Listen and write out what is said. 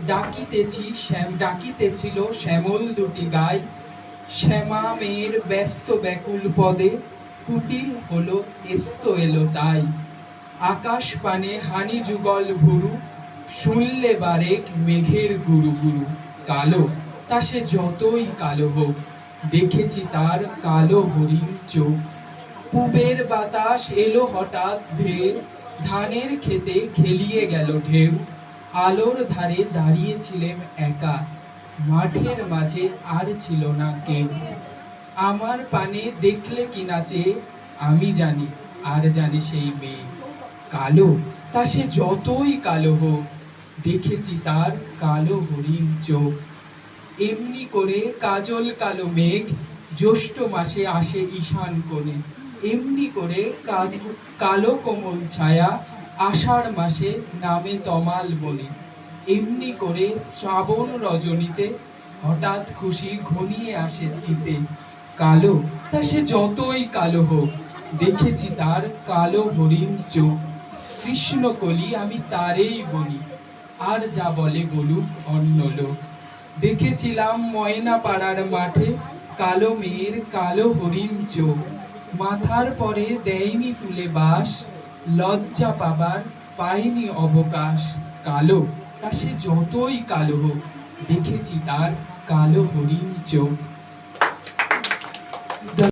ডাকিতেছি শ্যাম, ডাকিতেছিল শ্যামল দুটি গাই। শ্যামা মেয়ের ব্যস্ত ব্যাকুল পদে কুটিল হলো, এস্ত এলো তাই। আকাশ পানে হানি যুগল ভুরু, শুনলে বারেক মেঘের গুরু গুরু। কালো, তা সে যতই কালো হোক, দেখেছি তার কালো হরিণ চোখ। পুবের বাতাস এলো হঠাৎ ধানের খেতে খেলিয়ে গেল ঢেউ। আলোর ধারে দাঁড়িয়েছিলেম একা। মাঠের মাঝে আর ছিল না কেউ। আমার পানে দেখলে কি নাচে, আমি জানি, আর জানি সেই মেয়ে। কালো, তা সে যতই কালো হোক, দেখেছি তার কালো হরিণ চোখ। এমনি করে কাজল কালো মেঘ, জ্যৈষ্ঠ মাসে আসে ঈশান কোণে। এমনি করে কালো কোমল ছায়া আষাঢ় মাসে নামে তমাল বনে এমনি করে শ্রাবণ রজনীতে হঠাৎ খুশি ঘনিয়ে আসে চিতে। কালো, তা সে যতই কালো হোক, দেখেছি তার কালো হরিণ চোখ। কৃষ্ণকলি আমি তারেই বলি, আর যা বলে বলুক অন্য লোক। দেখেছিলাম ময়না পাড়ার মাঠে কালো মেয়ের কালো হরিণ চোখ। মাথার পরে দেয়নি তুলে বাস লজ্জা পাবার পায়নি অবকাশ কালো। তা সে যতই কালো হোক, দেখেছি তার কালো হরিণ চোখ।